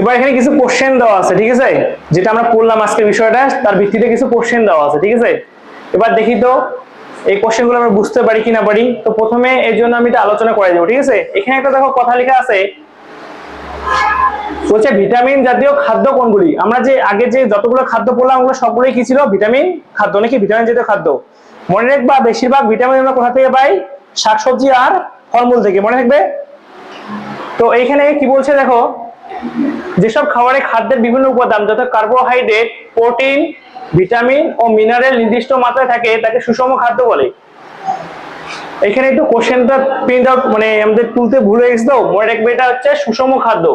এবার এখানে কিছু কোশ্চেন দেওয়া আছে, ঠিক আছে? যেটা আমরা পড়লাম আজকের বিষয়টা, তার ভিত্তিতে কিছু কোশ্চেন দেওয়া আছে, ঠিক আছে? এবার দেখি তো, এই কোশ্চেনগুলো আমরা বুঝতে পারি কিনা পারি? তো প্রথমে এর জন্য আমি এটা আলোচনা করে দেবো, ঠিক আছে? এখানে একটা দেখো কথা লেখা আছে, বলছে ভিটামিন জাতীয় খাদ্য কোনগুলি? আমরা যে আগে যে যতগুলো খাদ্য পড়লাম, ওগুলো সবগুলোই কি ছিল? ভিটামিন খাদ্য, নাকি ভিটামিন জাতীয় খাদ্য? মনে রাখবা, বেশিরভাগ ভিটামিন আমরা কোথা থেকে পাই? শাকসবজি আর ফলমূল থেকে, মনে রাখবে তো এইখানে কি বলছে দেখো যেসব খাবারে খাদ্যের বিভিন্ন উপাদান, যথা কার্বোহাইড্রেট প্রোটিন ভিটামিন ও মিনারেল নির্দিষ্ট মাত্রায় থাকে, তাকে সুষম খাদ্য বলে। এখানে একটু কোশ্চেনটা প্রিন্ট আউট মানে আমাদের তুলতে ভুলে গেছে তো? মনে রাখবে এটা হচ্ছে সুষম খাদ্য।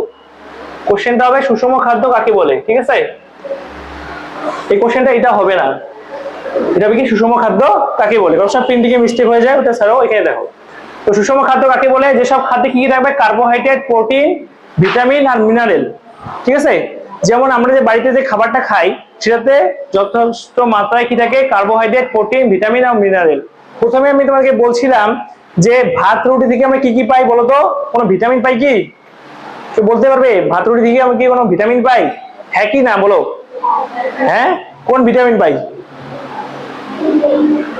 কোশ্চেনটা হবে সুষম খাদ্য কাকে বলে, ঠিক আছে? এই কোশ্চেনটা এটা হবে না। এটা হবে কি সুষম খাদ্য কাকে বলে? কারণ সব প্রিন্টিংয়ে মিস্টেক হয়ে যায়, ওটা ছাড়াও এখানে দেখো। তো সুষম খাদ্য কাকে বলে? যেসব খাদ্যে কি কি থাকবে? কার্বোহাইড্রেট প্রোটিন ভিটামিন আর মিনারেল ঠিক আছে? যেমন আমরা যে বাড়িতে যে খাবারটা খাই, সেটাতে যথেষ্ট মাত্রায় কি থাকে? কার্বোহাইড্রেট প্রোটিন ভিটামিন আর মিনারেল প্রথমে আমি তোমাকে বলছিলাম যে ভাত, রুটি থেকে আমরা কি কি পাই বলতো? কোনো ভিটামিন পাই কি? বলতে পারবে, ভাত, রুটি থেকে আমরা কি কোনো ভিটামিন পাই? হ্যাঁ কি না বলো? হ্যাঁ? কোন ভিটামিন পাই?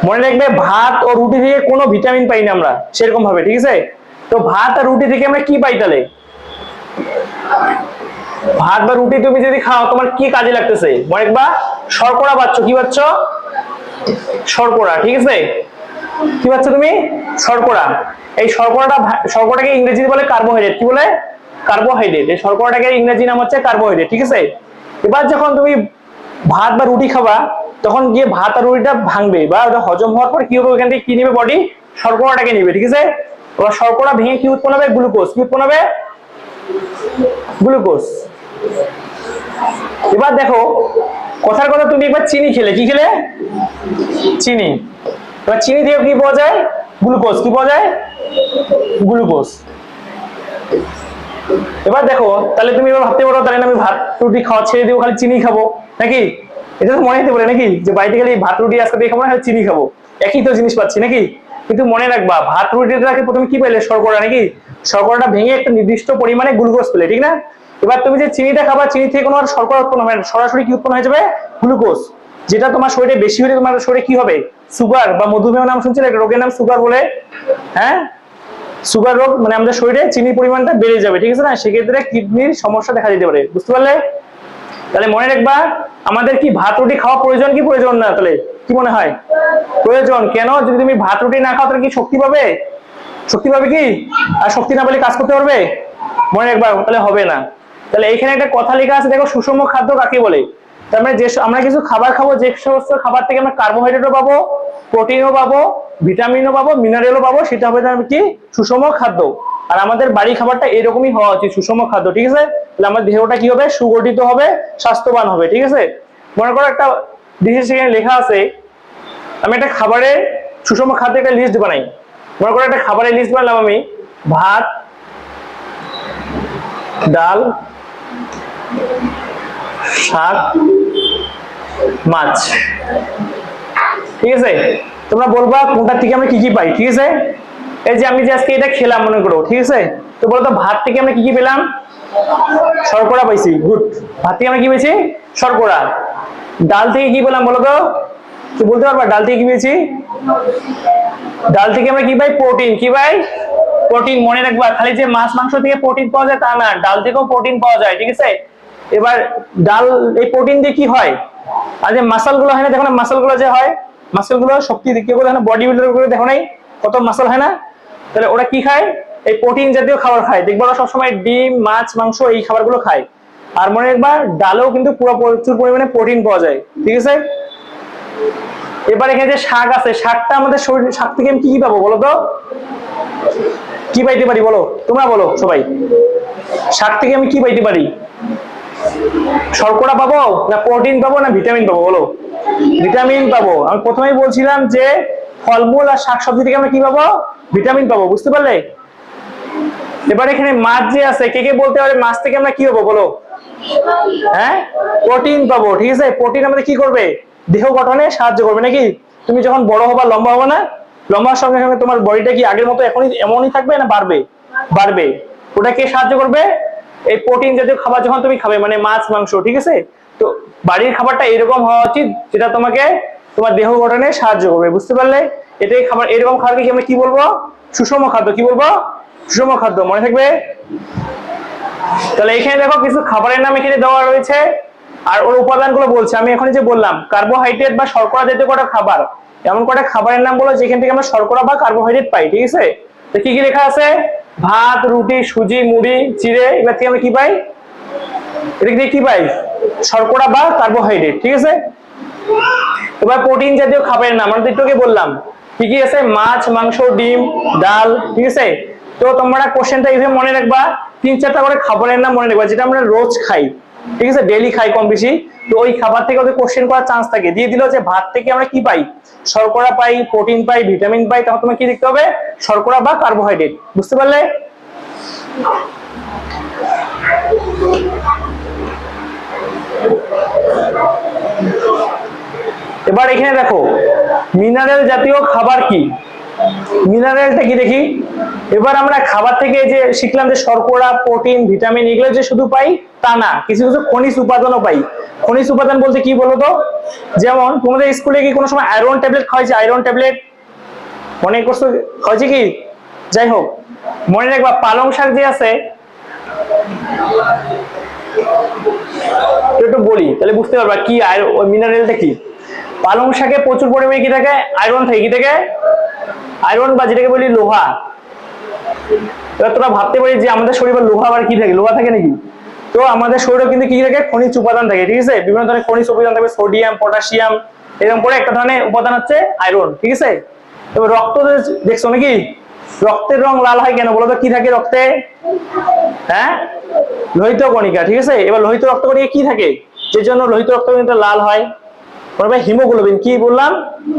মনে রাখবে, ভাত ও রুটি থেকে কোনো ভিটামিন পাই না আমরা সেরকম ভাবে ঠিক আছে? তো ভাত আর রুটি থেকে আমরা কি পাই তাহলে? ভাত বা রুটি তুমি যদি খাও, তোমার কি কাজে লাগতেছে? মনে রাখবা শর্করা পাচ্ছ, কি পাচ্ছ? শর্করা, ঠিক আছে? কি পাচ্ছ তুমি? শর্করা। এই শর্করাটা শর্করাটাকে ইংরেজিতে বলে কার্বোহাইড্রেট কি বলে? কার্বোহাইড্রেট এই শর্করাটাকে ইংরেজি নাম হচ্ছে কার্বোহাইড্রেট ঠিক আছে? এবার যখন তুমি ভাত বা রুটি খাবা, তখন গিয়ে ভাত আর রুটিটা ভাঙবে বা ওটা হজম হওয়ার পর কি হবে? ওখান থেকে কি নেবে বডি শর্করাটাকে নেবে, ঠিক আছে? এবার শর্করা ভেঙে কি উৎপন্ন হবে? গ্লুকোজ কি উৎপন্ন হবে? গ্লুকোজ এবার দেখো, কথার কথা তুমি একবার চিনি খেলে। কি খেলে? চিনি। এবার চিনি দিয়ে কি পাওয়া যায়? গ্লুকোজ। কি পাওয়া যায়? গ্লুকোজ। এবার দেখো, তাহলে তুমি এবার ভাবতে পারো, তাহলে আমি ভাত রুটি খাওয়া ছেড়ে দেবো, খালি চিনি খাব। নাকি? এটা তো মনে হতে পারে, নাকি? যে বাড়িতে খালি ভাত রুটি আজকে দিয়ে খাব, না চিনি খাব? একই তো জিনিস পাচ্ছি, নাকি? কিন্তু মনে রাখবা, ভাত রুটিটাকে প্রথমে কি পেলে? শর্করা, নাকি? শর্করাটা ভেঙে একটা নির্দিষ্ট পরিমাণে গ্লুকোজ পেলে, ঠিক না? এবার তুমি যে চিনিটা খাবা, চিনি থেকে কোনো শর্করা উৎপন্ন হবে না সরাসরি কি উৎপন্ন হয়ে যাবে? গ্লুকোজ। যেটা তোমার শরীরে বেশি হলে তোমার শরীরে কি হবে? সুগার বা মধুমেহ নাম শুনছিলে? রোগের নাম সুগার বলে। হ্যাঁ? সুগার রোগ মানে আমাদের শরীরে চিনির পরিমাণটা বেড়ে যাবে, ঠিক আছে না? সেক্ষেত্রে কিডনির সমস্যা দেখা দিতে পারে, বুঝতে পারলে? তাহলে মনে রাখবা, আমাদের কি ভাত, রুটি খাওয়া প্রয়োজন কি প্রয়োজন না? তাহলে কি মনে হয়? প্রয়োজন। কেন? যদি তুমি ভাত, রুটি না খাও, তাহলে কি শক্তি পাবে? শক্তি পাবে কি? আর শক্তি না পেলে কাজ করতে পারবে? মনে রাখবা, তাহলে হবে না। তাহলে এখানে একটা কথা লেখা আছে, দেখো সুষম খাদ্য কাকে বলে? তার মানে যে আমরা কিছু খাবার খাব, যে সমস্ত খাবার থেকে আমরা কার্বোহাইড্রেটও পাবো প্রোটিনও পাবো ভিটামিনও পাবো মিনারেলও পাবো, সেটা হবে তার কি? সুষম খাদ্য। আর আমাদের বাড়ি খাবারটা এরকমই হওয়া উচিত, সুষম খাদ্য, ঠিক আছে? তাহলে আমার দেহটা কি হবে? সুগঠিত হবে, স্বাস্থ্যবান হবে, ঠিক আছে? মনে করো একটা ডিশের সেখানে লেখা আছে, আমি একটা খাবারের সুষম খাদ্যের একটা লিস্ট বানাই। মনে করো একটা খাবারের লিস্ট বানালাম আমি, ভাত, ডাল শাক মাছ ঠিক আছে? তোমরা বলবা কোনটা থেকে আমরা কি কি পাই, ঠিক আছে? এই যে আমি যে আজকে এটা খেলাম, মনে করো, ঠিক আছে? তো বলতো ভাত থেকে আমরা কি কি পেলাম? শর্করা পাইছি, গুড। ভাত থেকে আমরা কি পেয়েছি? শর্করা। ডাল থেকে কি পেলাম, বলো তো? কি বলতে পারবা? ডাল থেকে কি পেয়েছি? ডাল থেকে আমরা কি পাই? প্রোটিন। কি পাই? প্রোটিন, মনে রাখবা, খালি যে মাছ, মাংস থেকে প্রোটিন পাওয়া যায় তা না, ডাল থেকেও প্রোটিন পাওয়া যায়, ঠিক আছে? এবার ডাল, এই প্রোটিন দিয়ে কি হয়? আর যে মাসালগুলো হয় না, দেখো না মাসালগুলো যে হয় মাসালগুলো শক্তি দিয়ে কেউ দেখো বডি বিল্ডার করে দেখো নাই, কত মাসাল হয় না? তাহলে ওরা কি খায়? এই প্রোটিন জাতীয় খাবার খায়। দেখব ওরা সবসময় ডিম, মাছ, মাংস, এই খাবারগুলো খায়। আর মনে রাখবা, ডালেও কিন্তু পুরো প্রচুর পরিমাণে প্রোটিন পাওয়া যায়। ঠিক আছে? এবার এখানে যে শাক আছে, শাকটা আমাদের শরীর শাক থেকে আমি কি কি পাবো বলো তো? কি পাইতে পারি বলো? তোমরা বলো সবাই। শাক থেকে আমি কি পাইতে পারি? শর্করা পাবো না প্রোটিন পাবো না ভিটামিন পাবো, বলো? ভিটামিন পাবো। আমি প্রথমেই বলছিলাম যে ফলমূল আর শাকসবজি থেকে আমরা কি পাবো? ভিটামিন পাবো, বুঝতে পারলে? এবার এখানে মাছ যে আছে, কে কে বলতে পারে মাছ থেকে আমরা কি পাবো, বলো? হ্যাঁ? প্রোটিন পাবো, ঠিক আছে? প্রোটিন আমাদের কি করবে? দেহ গঠনে সাহায্য করবে, নাকি? তুমি যখন বড় হবা, লম্বা হবা না? লম্বার সঙ্গে সঙ্গে তোমার বডিটা কি আগের মতো এখনই এমনই থাকবে না বাড়বে? বাড়বে। ওটা কে সাহায্য করবে? এই প্রোটিন জাতীয় খাবার যখন তুমি খাবে মানে মাছ, মাংস, ঠিক আছে? তো বাড়ির খাবারটা এরকম হওয়া উচিত যেটা তোমাকে তোমার দেহ গঠনে সাহায্য করবে, বুঝতে পারলে? এটাই খাবার, এরকম খাবারকে কি আমরা কি বলব? সুষম খাদ্য, কি বলব? সুষম খাদ্য, মনে থাকবে? তাহলে এখানে দেখো কিছু খাবারের নাম এখানে দেওয়া রয়েছে, আর ওর উপাদানগুলো বলছে। আমি এখন যে বললাম কার্বোহাইড্রেট বা শর্করা জাতীয় কটা খাবার, এমন কটা খাবারের নাম বলো যেখান থেকে আমরা শর্করা বা কার্বোহাইড্রেট পাই, ঠিক আছে? তো কি কি লেখা আছে? ভাত, রুটি, সুজি, মুড়ি, চিড়ে এবার থেকে আমরা কি পাই? এটা থেকে কি পাই? শর্করা বা কার্বোহাইড্রেট ঠিক আছে? এবার প্রোটিন জাতীয় খাবারের নাম আমরা দুটোকে বললাম। কি কি আছে? মাছ, মাংস, ডিম, ডাল, ঠিক আছে? তো তোমরা কোশ্চেনটা এইভাবে মনে রাখবা তিন চারটা করে খাবারের নাম মনে রাখবা, যেটা আমরা রোজ খাই। ঠিক আছে? ডেলি খাই কম বেশি। তো ওই খাবার থেকে ওদের কোশ্চেন করার চান্স থাকে। দিয়ে দিল যে ভাত থেকে আমরা কি পাই? শর্করা পাই প্রোটিন পাই ভিটামিন পাই, তখন তোমার কি লিখতে হবে? শর্করা বা কার্বোহাইড্রেট বুঝতে পারলে? এবার এখানে দেখো মিনারেল জাতীয় খাবার কি? মিনারেলটা কি দেখি? এবার আমরা খাবার থেকে যে শিখলাম যে শর্করা প্রোটিন ভিটামিন এগুলো যে শুধু পাই, তা না। কিছু কিছু খনিজ উপাদানও পাই। খনিজ উপাদান বলতে কি বলো তো যেমন, তোমাদের স্কুলে কি কোনো সময় আয়রন ট্যাবলেট খাওয়াইছে? আয়রন ট্যাবলেট মনে করছ? খাওয়াইছে কি? যাই হোক, মনে রাখবা, পালং শাক যে আছে, একটু বলি, তাহলে বুঝতে পারবা কি আয়রন মিনারেলটা কি? পালং শাকে প্রচুর পরিমাণে কি থাকে? আয়রন থাকে। কি থাকে? আয়রন বা যেটাকে বলি লোহা। এবার তোরা ভাবতে পারি যে আমাদের শরীরে লোহা আবার কি থাকে? লোহা থাকে নাকি? তো আমাদের শরীরে কিন্তু কি থাকে? খনিজ উপাদান থাকে। ঠিক আছে? বিভিন্ন ধরনের খনিজ উপাদান থাকে। সোডিয়াম, পটাশিয়াম, এরকম করে একটা ধরনের উপাদান হচ্ছে আয়রন ঠিক আছে? এবার রক্ত দেখছ নাকি? রক্তের রং লাল হয় কেন? বলো তো, কি থাকে রক্তে? হ্যাঁ? লোহিত কণিকা। ঠিক আছে? এবার লোহিত রক্ত কণিকা কি থাকে? যে জন্য লোহিত রক্ত লাল হয়। বলবে হিমোগ্লোবিন, কি বললাম?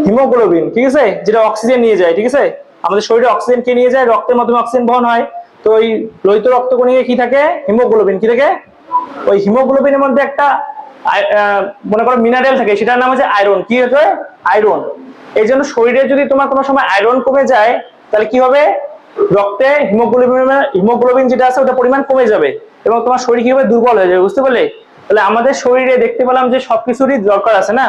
হিমোগ্লোবিন, ঠিক আছে? যেটা অক্সিজেন নিয়ে যায়, ঠিক আছে? আমাদের শরীরে অক্সিজেন কে নিয়ে যায়? রক্তের মাধ্যমে অক্সিজেন বহন হয়। তো ওই লোহিত রক্ত কণিকা কি থাকে? হিমোগ্লোবিন, কি থাকে? ওই হিমোগ্লোবিনের মধ্যে একটা মনে করো মিনারেল থাকে, সেটার নাম হচ্ছে আয়রন কি হচ্ছে আয়রন এই জন্য শরীরে যদি তোমার কোনো সময় আয়রন কমে যায়, তাহলে কি হবে? রক্তে হিমোগ্লোবিন হিমোগ্লোবিন যেটা আছে ওটা পরিমাণ কমে যাবে এবং তোমার শরীর কি হবে? দুর্বল হয়ে যাবে, বুঝতে পারলে? তাহলে আমাদের শরীরে দেখতে পেলাম যে সবকিছুরই দরকার আছে, না?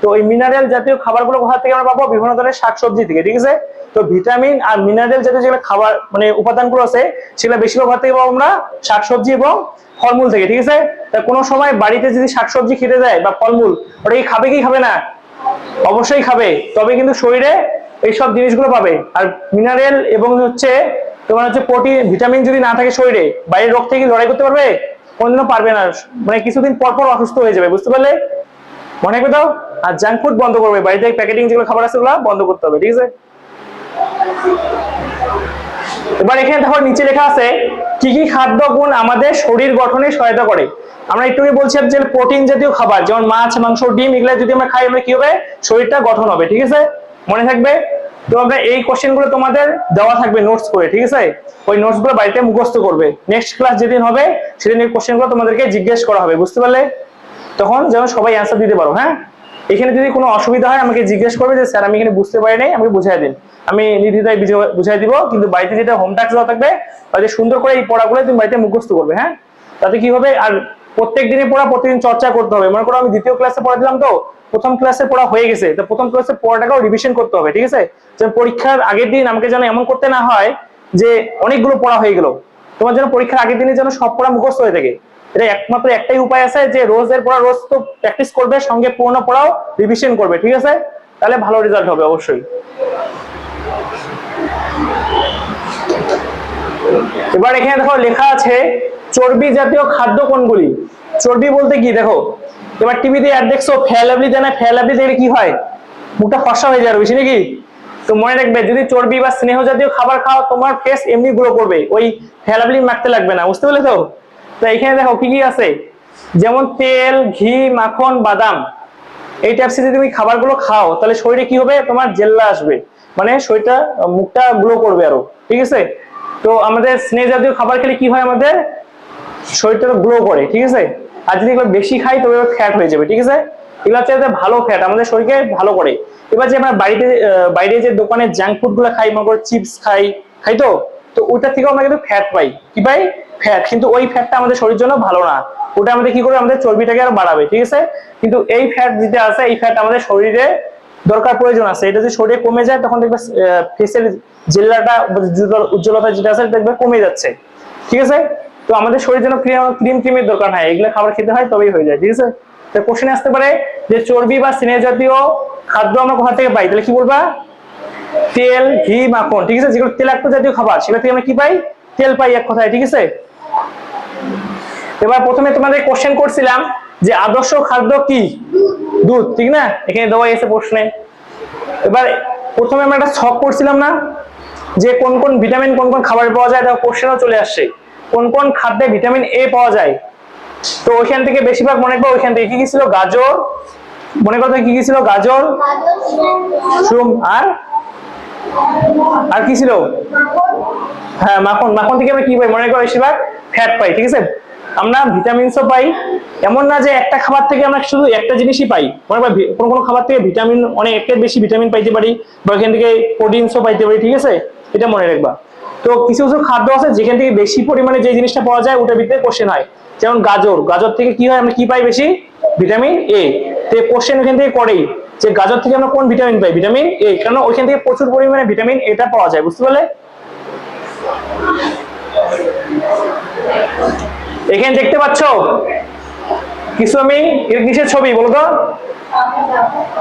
তো ওই মিনারেল জাতীয় খাবারগুলো কোথা থেকে আমরা পাবো? বিভিন্ন ধরনের শাকসবজি থেকে, ঠিক আছে? তো ভিটামিন আর মিনারেল জাতীয় যেগুলো খাবার মানে উপাদানগুলো আছে, সেগুলো বেশিরভাগ থেকে পাবো আমরা শাকসবজি এবং ফলমূল থেকে, ঠিক আছে? তা কোনো সময় বাড়িতে যদি শাকসবজি খেতে যায় বা ফলমূল, ওটা কি খাবে কি খাবে না? অবশ্যই খাবে, তবে কিন্তু শরীরে এইসব জিনিসগুলো পাবে। আর মিনারেল এবং হচ্ছে তোমার হচ্ছে প্রোটিন ভিটামিন যদি না থাকে শরীরে, বাইরের রোগ থেকে লড়াই করতে পারবে? কোনদিনও পারবে না। মানে কিছুদিন পর পর অসুস্থ হয়ে যাবে, বুঝতে পারলে? মনে রাখবে তো? আর জাঙ্ক ফুড বন্ধ করবে, বাড়িতে প্যাকেটিং যেগুলো খাবার আছে ওগুলো বন্ধ করতে হবে, ঠিক আছে? এবার এখানে দেখো, নিচে লেখা আছে, কি কি খাদ্য গুণ আমাদের শরীর গঠনে সহায়তা করে? আমরা একটু বলছিলাম যে প্রোটিন জাতীয় খাবার, যেমন মাছ, মাংস, ডিম, এগুলো যদি আমরা খাই আমরা কি হবে? শরীরটা গঠন হবে, ঠিক আছে? মনে থাকবে? তো এই কোশ্চেনগুলো তোমাদের দেওয়া থাকবে নোটস করে, ঠিক আছে? ওই নোটসগুলো বাড়িতে মুখস্থ করবে। নেক্সট ক্লাস যেদিন হবে, সেদিন এই কোশ্চেনগুলো তোমাদেরকে জিজ্ঞেস করা হবে, বুঝতে পারলে? তখন যেন সবাই অ্যান্সার দিতে পারো হ্যাঁ? এখানে যদি কোনো অসুবিধা হয়, আমাকে জিজ্ঞেস করবে যে, স্যার, আমি এখানে বুঝতে পারি নাই, আমাকে বুঝাই দিন। আমি নির্দ্বিধায় বুঝে- বুঝাই দিব, কিন্তু বাড়িতে যেটা হোম টাস্ক দেওয়া থাকবে বাড়িতে সুন্দর করে এই পড়াগুলো তুমি বাড়িতে মুখস্থ করবে হ্যাঁ? তাতে কি হবে? আর প্রত্যেক দিনে পড়া, প্রতিদিন চর্চা করতে হবে। মনে করো আমি দ্বিতীয় ক্লাসে পড়া দিলাম তো প্রথম ক্লাসে পড়া হয়ে গেছে, তো প্রথম ক্লাসে পড়াটাকেও রিভিশন করতে হবে, ঠিক আছে? যেন পরীক্ষার আগের দিন আমাকে যেন এমন করতে না হয় যে অনেকগুলো পড়া হয়ে গেল। তোমার যেন পরীক্ষার আগের দিনে যেন সব পড়া মুখস্থ হয়ে থাকে। এটা একমাত্র একটাই উপায় আছে যে রোজের পড়া, রোজ তো প্র্যাকটিস করবে, সঙ্গে পুরোনো পড়াও রিভিশন করবে, ঠিক আছে? তাহলে ভালো রেজাল্ট হবে অবশ্যই। এবার এখানে দেখো লেখা আছে, চর্বি জাতীয় খাদ্য কোনগুলি? চর্বি বলতে কি? দেখো এবার টিভিতে অ্যাড দেখছ ফেয়ালাবলি জানা ফেয়ালাবলি দেখলে কি হয়? মুখটা ফসা হয়ে যাবে বেশি নাকি? তো মনে রাখবে, যদি চর্বি বা স্নেহ জাতীয় খাবার খাও, তোমার ফেস এমনি গ্রো করবে। ওই ফেয়ালাবলি মাখতে লাগবে না, বুঝতে পারলে তো তো এখানে দেখো কি কি আছে? যেমন তেল, ঘি, মাখন, বাদাম। এই টাইপসে যদি তুমি খাবারগুলো খাও, তাহলে শরীরে কি হবে? তোমার জেল্লা আসবে। মানে শরীরটা, মুখটা গ্লো করবে আরও, ঠিক আছে? তো আমাদের স্নেহ জাতীয় খাবার খেলে কি হয় আমাদের? শরীরটা গ্লো করে, ঠিক আছে? আর যদি এগুলো বেশি খাই, তবে ফ্যাট হয়ে যাবে, ঠিক আছে? এগুলো হচ্ছে ভালো ফ্যাট আমাদের শরীরকে ভালো করে। এবার যে আমরা বাড়িতে বাইরে যে দোকানে জাঙ্ক ফুডগুলো খাই, মনে করো চিপস খাই খাই তো? তো ওইটা থেকেও আমরা কিন্তু ফ্যাট পাই। কি পাই? ফ্যাট কিন্তু ওই ফ্যাটটা আমাদের শরীরের জন্য ভালো না। ওটা আমাদের কি করবে? আমাদের চর্বিটাকে আরও বাড়াবে, ঠিক আছে? কিন্তু এই ফ্যাট যেটা আছে এই ফ্যাট আমাদের শরীরে দরকার, প্রয়োজন আছে। এটা যদি শরীরে কমে যায়, তখন দেখবে ফেসের উজ্জ্বল- উজ্জ্বলতা যেটা আছে দেখবে কমে যাচ্ছে। ঠিক আছে? তো আমাদের শরীরের জন্য ক্রিম ক্রিমের দরকার হয় এগুলো খাবার খেতে হয় তবেই হয়ে যায়, ঠিক আছে? তো কোশ্চেন আসতে পারে যে চর্বি বা স্নেহ জাতীয় খাদ্য আমরা কোথা থেকে পাই? তাহলে কি বলবা? তেল, ঘি, মাখন, ঠিক আছে? যেগুলো তেলাক্ত জাতীয় খাবার, সেগুলো থেকে আমরা কি পাই? তেল পাই এক কথায়, ঠিক আছে? এবার প্রথমে তোমাদের কোশ্চেন করছিলাম যে আদর্শ খাদ্য কি? দুধ, ঠিক না? এখানে দেওয়া এসে প্রশ্নে। এবার প্রথমে আমরা একটা ছক করছিলাম না, যে কোন কোন ভিটামিন কোন কোন খাবার পাওয়া যায় তার কোশ্চেনও চলে আসছে। কোন কোন খাদ্যে ভিটামিন এ পাওয়া যায়? তো ওইখান থেকে বেশিরভাগ মনে করো ওইখান থেকে কি কি ছিল? গাজর। মনে করো কি কি ছিল? গাজর আর? আর কি ছিল? হ্যাঁ মাখন। মাখন থেকে আমরা কি পাই? মনে করো বেশিরভাগ ফ্যাট পাই, ঠিক আছে? আমরা ভিটামিনসও পাই। এমন না যে একটা খাবার থেকে আমরা শুধু একটা জিনিসই পাই। মনে করো কোনো কোনো খাবার থেকে ভিটামিন অনেকের বেশি ভিটামিন পাইতে পারি বা এখান থেকে প্রোটিনসও পাইতে পারি, ঠিক আছে? এটা মনে রাখবা। তো কিছু কিছু খাদ্য আছে যেখান থেকে বেশি পরিমাণে যে জিনিসটা পাওয়া যায় ওটার ভিতরে কোশ্চেন হয়। যেমন গাজর। গাজর থেকে কি হয়? আমরা কি পাই বেশি? ভিটামিন এ তো কোশ্চেন ওখান থেকে করেই যে গাজর থেকে আমরা কোন ভিটামিন পাই? ভিটামিন এ কারণ ওইখান থেকে প্রচুর পরিমাণে ভিটামিন এটা পাওয়া যায়, বুঝতে পারলে? এখানে দেখতে পাচ্ছ? কিছু আমি কিসের ছবি বলো তো?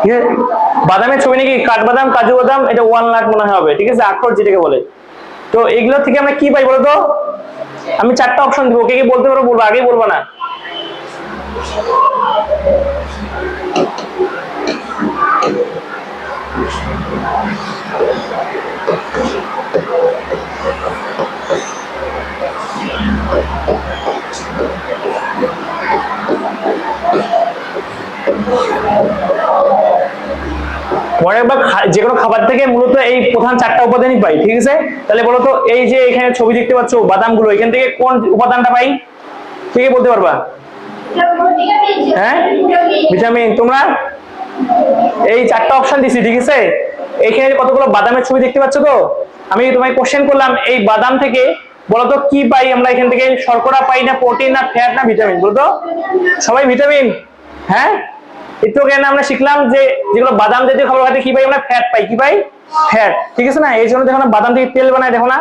কিসের? বাদামের ছবি নাকি? কাঠবাদাম, কাজু বাদাম, এটা ওয়ান লাখ মনে হবে, ঠিক আছে? আখরোট যেটাকে বলে। তো এগুলো থেকে আমরা কি পাই বলতো? আমি চারটা অপশন দিব। কে কে বলতে পারো? বলব? আগে বলব না? যে কোনো খাবার থেকে মূলত এই প্রধান চারটা উপাদানই পাই, ঠিক আছে? তাহলে বলো তো এই যে এখানে ছবি দেখতে পাচ্ছ, বাদামগুলো, এখান থেকে কোন উপাদানটা পাই? কে কে বলতে পারবা? হ্যাঁ? ভিটামিন, তোমরা? এই চারটা অপশন দিছি, ঠিক আছে? এখানে কতগুলো বাদামের ছবি দেখতে পাচ্ছ তো? আমি তোমায় কোশ্চেন করলাম, এই বাদাম থেকে বলতো কি পাই? আমরা এখান থেকে শর্করা পাই না প্রোটিন না ফ্যাট না ভিটামিন, বলতো? সবাই ভিটামিন? হ্যাঁ? একটু কেন আমরা শিখলাম যে যেগুলো বাদাম জাতীয় খাবার খাতে কি পাই? আমরা ফ্যাট পাই। কি পাই? ফ্যাট ঠিক আছে না? এই জন্য দেখো না, বাদাম থেকে তেল বানায়, দেখো না?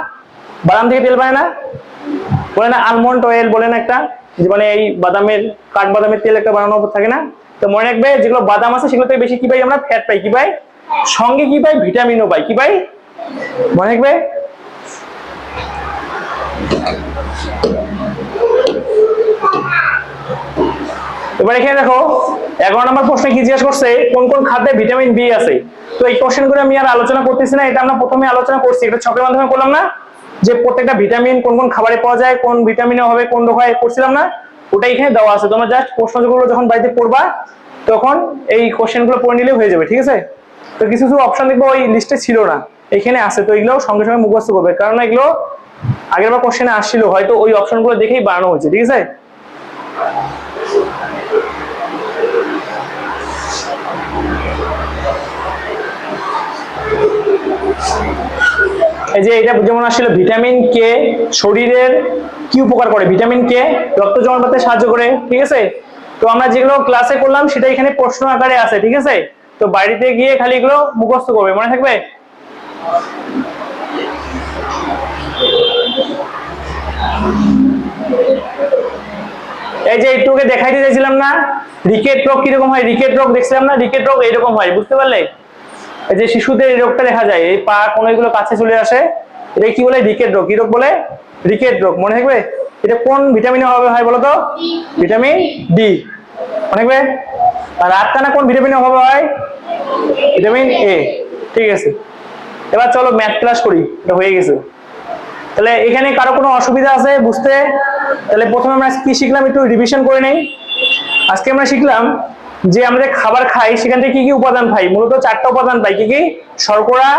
বাদাম থেকে তেল বানায় না? বলে না আলমন্ড অয়েল বলে না একটা মানে এই বাদামের, কাঠ বাদামের তেল একটা বানানো থাকে না? তো মনে রাখবে, যেগুলো বাদাম আছে, সেগুলো থেকে বেশি কি পাই আমরা? ফ্যাট পাই। কি পাই? সঙ্গে কি পাই? ভিটামিনও পাই। কি পাই? মনে রাখবে? এবার এখানে দেখো এগারো নম্বর প্রশ্নে কি জিজ্ঞেস করছে, কোন কোন খাদ্যে ভিটামিন বি আছে? তো এই কোশ্চেনগুলো আমি আর আলোচনা করতেছি না, এটা আমরা প্রথমে আলোচনা করছি, এটা ছকের মাধ্যমে করলাম না যে প্রত্যেকটা ভিটামিন কোন কোন খাবারে পাওয়া যায়, কোন ভিটামিনে হবে, কোন রোগ হয় করছিলাম না ওটা এখানে দেওয়া আছে। তোমরা জাস্ট প্রশ্নগুলো যখন বাড়িতে পড়বা, তখন এই কোশ্চেনগুলো পড়ে নিলে হয়ে যাবে, ঠিক আছে? তো কিছু কিছু অপশন দেখব, ওই লিস্টে ছিল না, এখানে আছে, তো এগুলো সঙ্গে সঙ্গে মুখস্থ করবে, কারণ এগুলো আগের বার কোশ্চেনে আসছিল, হয়তো ওই অপশনগুলো দেখেই বানানো হয়েছে, ঠিক আছে? এই যে এটা যেমন আসলে ভিটামিন কে শরীরের কি উপকার করে? ভিটামিন কে রক্ত জমাট বাঁধতে সাহায্য করে, ঠিক আছে? তো আমরা যেগুলো ক্লাসে করলাম, সেটা এখানে প্রশ্ন আকারে আছে, ঠিক আছে? তো বাড়িতে গিয়ে খালি এগুলো মুখস্থ করবে, মনে থাকবে? এই যে একটুকে দেখাই দিয়ে চাইছিলাম না রিকেট রোগ কীরকম হয়? রিকেট রোগ দেখছিলাম না রিকেট রোগ এইরকম হয়, বুঝতে পারলে? যে শিশুদের এই রোগটা দেখা যায়, এই পা কোন এগুলো কাছে চলে আসে, এটা কি বলে? রিকেট রোগ। কি রোগ বলে? রিকেট রোগ। মনে থাকবে? এটা কোন ভিটামিনের অভাবে হয় বলতো? ভিটামিন ডি মনে থাকবে? আর আটখানা কোন ভিটামিনের অভাবে হয়? ভিটামিন এ ঠিক আছে। এবার চলো ম্যাথ ক্লাস করি। এটা হয়ে গেছে। তাহলে এখানে কারও কোনো অসুবিধা আছে বুঝতে? তাহলে প্রথমে আমরা কি শিখলাম? একটু রিভিশন করে নেই। আজকে আমরা শিখলাম যে আমরা খাবার খাই, সেখান থেকে কি কি উপাদান পাই? মূলত চারটা উপাদান পাই। কি কি? শর্করা,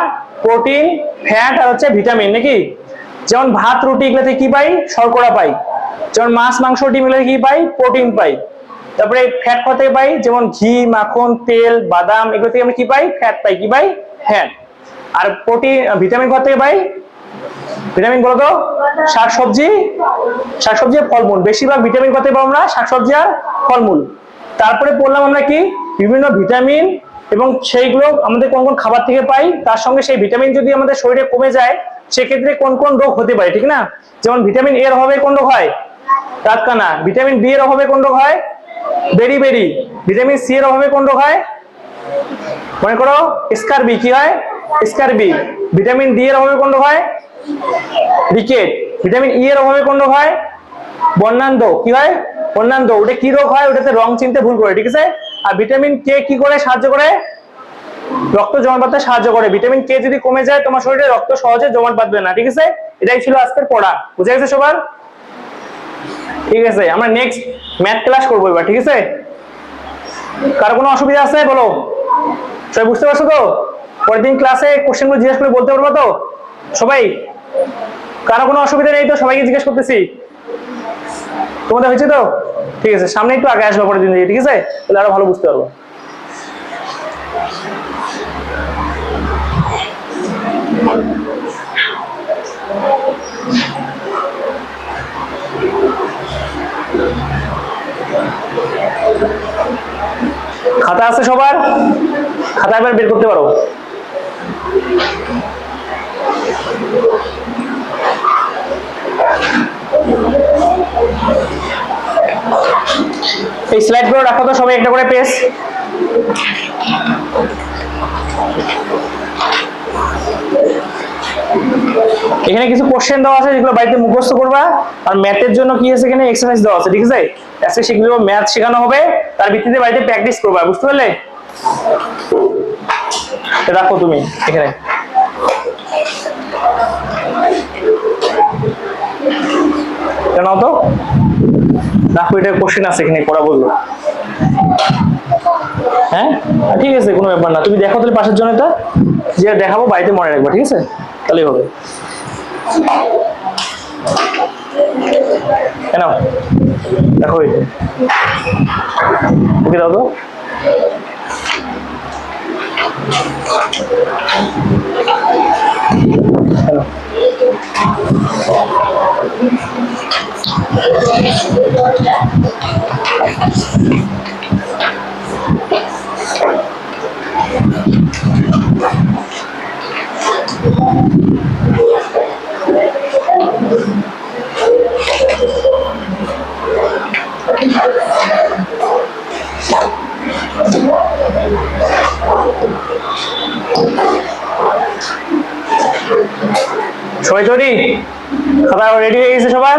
প্রোটিন, ফ্যাট আর হচ্ছে ভিটামিন, নাকি? যেমন ভাত, রুটি এগুলো থেকে কি পাই? শর্করা পাই। যেমন মাছ, মাংস, ডিম এগুলো কি পাই? প্রোটিন পাই। তারপরে ফ্যাট কোথা থেকে পাই? যেমন ঘি, মাখন, তেল, বাদাম, এগুলো থেকে আমরা কি পাই? ফ্যাট পাই। কি পাই? ফ্যাট। আর প্রোটিন ভিটামিন কোথা থেকে পাই? ভিটামিন বলো তো? শাকসবজি? শাকসবজি ফলমূল। বেশিরভাগ ভিটামিন কোথায় পাবো আমরা? শাকসবজি আর ফলমূল। তারপরে পড়লাম আমরা কি? বিভিন্ন ভিটামিন এবং সেইগুলো আমাদের কোন কোন খাবার থেকে পাই, তার সঙ্গে সেই ভিটামিন যদি আমাদের শরীরে কমে যায়, সেক্ষেত্রে কোন কোন রোগ হতে পারে, ঠিক না? যেমন ভিটামিন এর অভাবে কোন রোগ হয়? রাতকানা। ভিটামিন বি এর অভাবে কোন রোগ হয়? বেরি বেরি। ভিটামিন সি এর অভাবে কোন রোগ হয়? মনে করো, স্কারবি। কি হয়? স্কারবি। ভিটামিন ডি এর অভাবে কোন রোগ হয়? রিকেট ভিটামিন ই এর অভাবে কোন রোগ হয়? বর্ণান্ধ। কি হয়? বর্ণান্ধ ওটা কি রোগ হয়, ওটাতে রং চিনতে ভুল করে, ঠিক আছে? আর ভিটামিন কে কি করে সাহায্য করে? রক্ত জমাট বাঁধতে সাহায্য করে। ভিটামিন কে যদি কমে যায়, তোমার শরীরে রক্ত সহজে জমাট বাঁধবে না, ঠিক আছে? এটাই ছিল আজকের পড়া। বুঝে গেছে সবার? ঠিক আছে, আমরা নেক্সট ম্যাথ ক্লাস করব এবার, ঠিক আছে? কার কোনো অসুবিধা আছে, বলো? সবাই বুঝতে পারছ তো? পরের দিন ক্লাসে কোশ্চেনগুলো জিজ্ঞেস করে বলতে পারব তো? সবাই? কারও কোনো অসুবিধা নেই তো? সবাইকে জিজ্ঞেস করতেছি। তোমাদের হয়েছে তো? ঠিক আছে সামনে একটু আগে আসবে পরের দিন থেকে, ঠিক আছে? তাহলে আরও ভালো বুঝতে পারব। খাতা আছে সবার? খাতা এবার বের করতে পারো। এই স্লাইডগুলো রাখো তো, সবাই একটা করে পেজ এখানে কিছু কোশ্চেন দেওয়া আছে, যেগুলো বাড়িতে মুখস্থ করবা। আর ম্যাথের জন্য কি আছে এখানে? এক্সারসাইজ দেওয়া আছে, ঠিক আছে? আজকে সেগুলো ম্যাথ শেখানো হবে। তার ভিত্তিতে বাড়িতে প্র্যাকটিস করবা, বুঝতে পারলে? রাখো তুমি, এখানে। এটা কোশ্চেন আছে এখানে পড়া বলল। হ্যাঁ? ঠিক আছে, কোনো ব্যাপার না। তুমি দেখো তাহলে পাশের জন্য এটা যে দেখাবো, বাড়িতে মনে রাখবা, ঠিক আছে? তাহলেই হবে। কেন দেখো ওকে দাও তো। কেন সবাই তৈরি খাতা রেডি হয়ে গেছে সবার?